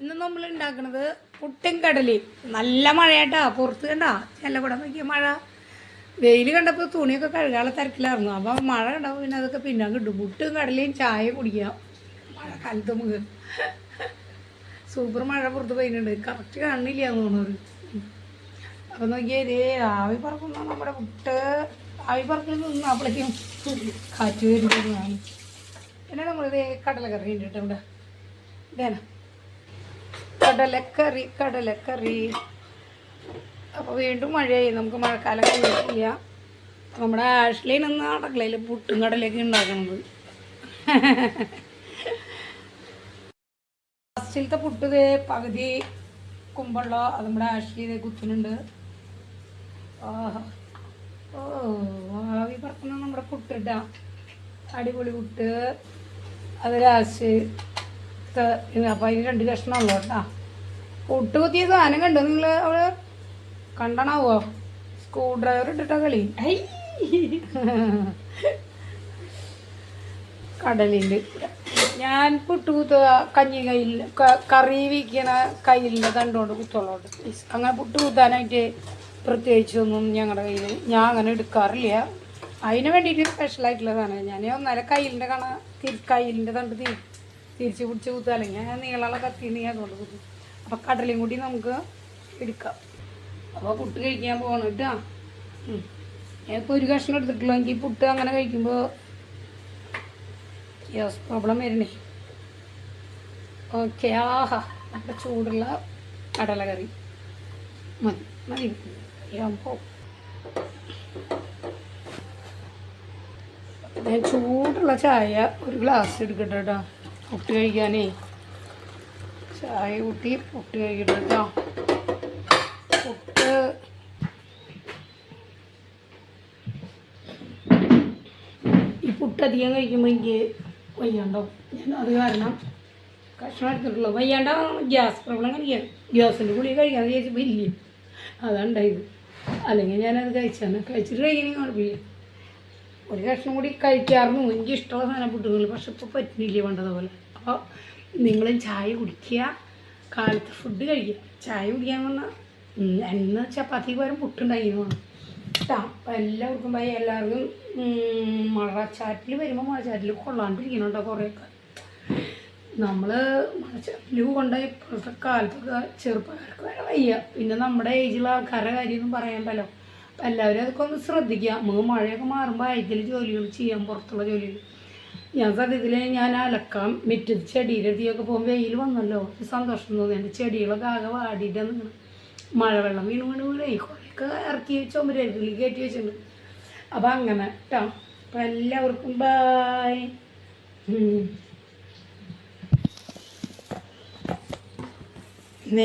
ഇന്ന് നമ്മൾ ഉണ്ടാക്കുന്നത് പുട്ടും കടലി നല്ല മഴയാട്ടാ പുറത്ത് കണ്ടാ? ചെല്ല കൂടെ നോക്കിയ മഴ. വെയിൽ കണ്ടപ്പോൾ തുണിയൊക്കെ കഴുകാനുള്ള തിരക്കിലായിരുന്നു. അപ്പൊ മഴ കണ്ടപ്പോൾ പിന്നെ അതൊക്കെ പിന്നെ കിട്ടും പുട്ടും കടലയും ചായ കുടിക്കാം. മഴക്കാലത്ത് നമുക്ക്. സൂപ്പർ മഴ പുറത്ത് പെയ്യുന്നുണ്ട്. കറക്റ്റ് കാണുന്നില്ല എന്ന് തോന്നുന്നത് അപ്പം നോക്കിയേ ആവി പറക്കുന്ന നമ്മുടെ പുട്ട്. ആവി പറക്കുന്ന നിന്ന് അപ്പോഴേക്കും കാറ്റ് വരുന്നതാണ് പിന്നെ നമ്മളിത് കടലക്കറി ഉണ്ട് ഇതേന കടലക്കറി കടലക്കറി. അപ്പോൾ വീണ്ടും മഴയായി. നമുക്ക് മഴക്കാലം കഴിഞ്ഞിട്ടില്ല. നമ്മുടെ ആഷ്ലീൻ എന്ന അടക്കളയിൽ പുട്ടും കടലൊക്കെ ഉണ്ടാക്കണത്. ഫസ്റ്റിലത്തെ പുട്ട് ദേ പകുതി കുമ്പുള്ള അത് നമ്മുടെ ആഷ്ലി ഇതേ ആഹാ. ഓ ആവി നമ്മുടെ പുട്ടിട്ട അടിപൊളി പുട്ട്. അത് ലാസ്റ്റ് അപ്പം അതിന് രണ്ട് കഷ്ണമുള്ളൂ കേട്ടാ. പുട്ട് കുത്തിയ സാധനം കണ്ടു? നിങ്ങൾ അവൾ കണ്ടണാവോ? സ്ക്രൂ ഡ്രൈവർ ഇട്ടിട്ടാ കളി. കടലിന്റെ ഞാൻ പുട്ടുകുത്ത കഞ്ഞി കയ്യിൽ കറി വീക്കണ കയ്യിലിന്റെ തണ്ടുകൊണ്ട് കുത്തോളോട്ട് അങ്ങനെ പുട്ട് കുത്താനായിട്ട് പ്രത്യേകിച്ചൊന്നും ഞങ്ങളുടെ കയ്യിൽ ഞാൻ അങ്ങനെ എടുക്കാറില്ല. അതിന് വേണ്ടിയിട്ട് സാധനം. ഞാൻ ഒന്നര കയ്യിലിന്റെ കണ കയ്യിലിന്റെ തണ്ട് തിരി തിരിച്ച് പിടിച്ച് കുത്തുക. ഞാൻ നീളമുള്ള കത്തി നീ അതുകൊണ്ട് കുത്തും. അപ്പം കടലയും കൂടി നമുക്ക് എടുക്കാം. അപ്പോൾ പുട്ട് കഴിക്കാൻ പോകണം കേട്ടോ. ഞാനിപ്പോൾ ഒരു കഷ്ണം എടുത്തിട്ടുള്ളൂ. എനിക്ക് പുട്ട് അങ്ങനെ കഴിക്കുമ്പോൾ ഗ്യാസ് പ്രോബ്ലം വരണേ. ഓക്കെ ആഹാ. നല്ല ചൂടുള്ള കടലക്കറി. മതി മതി. യാമ്പോ ഞാൻ ചൂടുള്ള ചായ ഒരു ഗ്ലാസ് എടുക്കട്ടെ കേട്ടോ. പുട്ട് കഴിക്കാനേ. ചായ കൂട്ടി പുട്ട് കഴിക്കണം കേട്ടോ പുട്ട്. ഈ പുട്ട് അധികം കഴിക്കുമ്പോൾ എനിക്ക് വയ്യാണ്ടാവും ഞാൻ അത് കാരണം കഷ്ണം എടുത്തിട്ടുള്ളൂ. വയ്യാണ്ടോ ഗ്യാസ് പ്രോബ്ലം കഴിക്കാം ഗ്യാസിന്റെ ഗുളിക കഴിക്കാന്ന് ചോദിച്ചപ്പോൾ ഇല്ല? ഉണ്ടായത്. അല്ലെങ്കിൽ ഞാനത് കഴിച്ചാണ് കഴിച്ചിട്ട് കഴിക്കണമെങ്കിൽ കുഴപ്പമില്ല ഒരു കഷ്ണം കൂടി കഴിക്കാറുണ്ട്. എനിക്ക് ഇഷ്ടമുള്ള സാധനം പുട്ടുകൾ പക്ഷെ ഇപ്പോൾ പറ്റുന്നില്ല പണ്ടതുപോലെ അപ്പോൾ നിങ്ങളും ചായ കുടിക്കുക കാലത്ത് ഫുഡ് കഴിക്കുക. ചായ കുടിക്കാൻ വന്നാൽ എന്ന് ചപ്പാത്തിക്ക് പകരം പുട്ടുണ്ടായിരുന്നു. കേട്ടോ അപ്പം എല്ലാവർക്കും ഭയ എല്ലാവർക്കും മഴച്ചാറ്റിൽ വരുമ്പോൾ മഴച്ചാറ്റിൽ കൊള്ളാണ്ടിരിക്കണുണ്ടോ കുറേയൊക്കെ. നമ്മൾ മഴച്ചാറ്റിൽ കൊണ്ടുപോയി ഇപ്പോഴത്തെ കാലത്തൊക്കെ ചെറുപ്പക്കാർക്ക് വരെ വയ്യ. പിന്നെ നമ്മുടെ ഏജിലുള്ള ആൾക്കാരുടെ കാര്യമൊന്നും പറയണ്ടല്ലോ അപ്പം എല്ലാവരും അതൊക്കെ ഒന്ന് ശ്രദ്ധിക്കുക. നമുക്ക് മഴയൊക്കെ മാറുമ്പോൾ ആയത്തിൽ ജോലികൾ ചെയ്യാം പുറത്തുള്ള ജോലികൾ. ഞാൻ സത്യത്തിൽ ഞാൻ അലക്കാം. മിറ്റത്ത് ചെടിയുടെ അടുത്തൊക്കെ പോകുമ്പോൾ വെയിൽ വന്നല്ലോ. സന്തോഷം തോന്നി. എന്റെ ചെടികളൊക്കെ ആകെ വാടിയിട്ട് നിൽക്കണം മഴവെള്ളം വീണ് വീണ് വീണേ. കുറേയൊക്കെ ഇറക്കി ചുമരകളിൽ കയറ്റി വെച്ചിട്ടുണ്ട്. അപ്പം അങ്ങനെ കേട്ടോ അപ്പം എല്ലാവർക്കും ബായ്